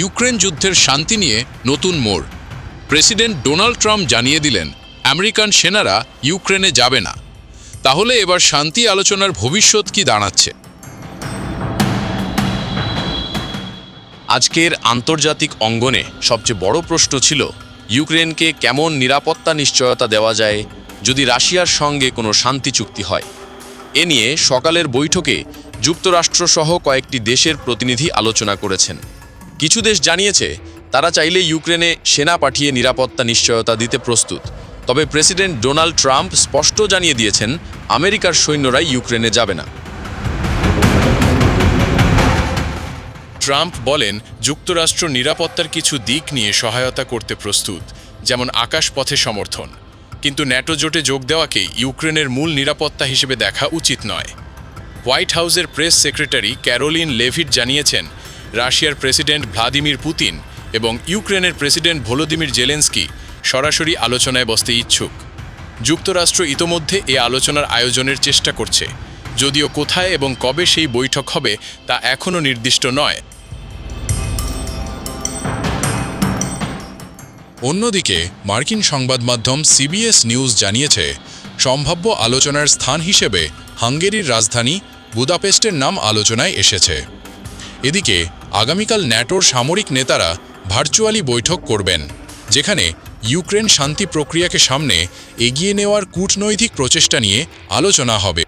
Ukraine যুদ্ধের শান্তি নিয়ে নতুন মোড়। প্রেসিডেন্ট ডোনাল্ড ট্রাম্প জানিয়ে দিলেন, আমেরিকান সেনারা ইউক্রেনে যাবে না। তাহলে এবার শান্তি আলোচনার ভবিষ্যৎ কি দাঁড়াচ্ছে? আজকের আন্তর্জাতিক অঙ্গনে সবচেয়ে বড় প্রশ্ন ছিল, ইউক্রেনকে কেমন নিরাপত্তা নিশ্চয়তা দেওয়া যায় যদি রাশিয়ার সঙ্গে কোনো শান্তি চুক্তি হয়? এ নিয়ে সকালের বৈঠকে যুক্তরাষ্ট্রসহ কয়েকটি দেশের প্রতিনিধি আলোচনা করেছেন। কিছু দেশ জানিয়েছে, তারা চাইলে ইউক্রেনে সেনা পাঠিয়ে নিরাপত্তা নিশ্চয়তা দিতে প্রস্তুত। তবে প্রেসিডেন্ট ডোনাল্ড ট্রাম্প স্পষ্ট জানিয়ে দিয়েছেন, আমেরিকার সৈন্যরা ইউক্রেনে যাবে না। ট্রাম্প বলেন, যুক্তরাষ্ট্র নিরাপত্তার কিছু দিক নিয়ে সহায়তা করতে প্রস্তুত, যেমন আকাশপথে সমর্থন। কিন্তু ন্যাটো জোটে যোগ দেওয়াকে ইউক্রেনের মূল নিরাপত্তা হিসেবে দেখা উচিত নয়। হোয়াইট হাউসের প্রেস সেক্রেটারি ক্যারোলিন লেভিট জানিয়েছেন রাশিয়ার প্রেসিডেন্ট ভ্লাদিমির পুতিন এবং ইউক্রেনের প্রেসিডেন্ট ভলোদিমির জেলেন্সকি সরাসরি আলোচনায় বসতে ইচ্ছুক। যুক্তরাষ্ট্র ইতোমধ্যে এ আলোচনার আয়োজনের চেষ্টা করছে, যদিও কোথায় এবং কবে সেই বৈঠক হবে তা এখনও নির্দিষ্ট নয়। অন্যদিকে, মার্কিন সংবাদ মাধ্যম সিবিএস নিউজ জানিয়েছে, সম্ভাব্য আলোচনার স্থান হিসেবে হাঙ্গেরির রাজধানী বুদাপেস্টের নাম আলোচনায় এসেছে। এদিকে আগামীকাল ন্যাটোর সামরিক নেতারা ভার্চুয়ালি বৈঠক করবেন, যেখানে ইউক্রেন শান্তি প্রক্রিয়াকে সামনে এগিয়ে নেওয়ার কূটনৈতিক প্রচেষ্টা নিয়ে আলোচনা হবে।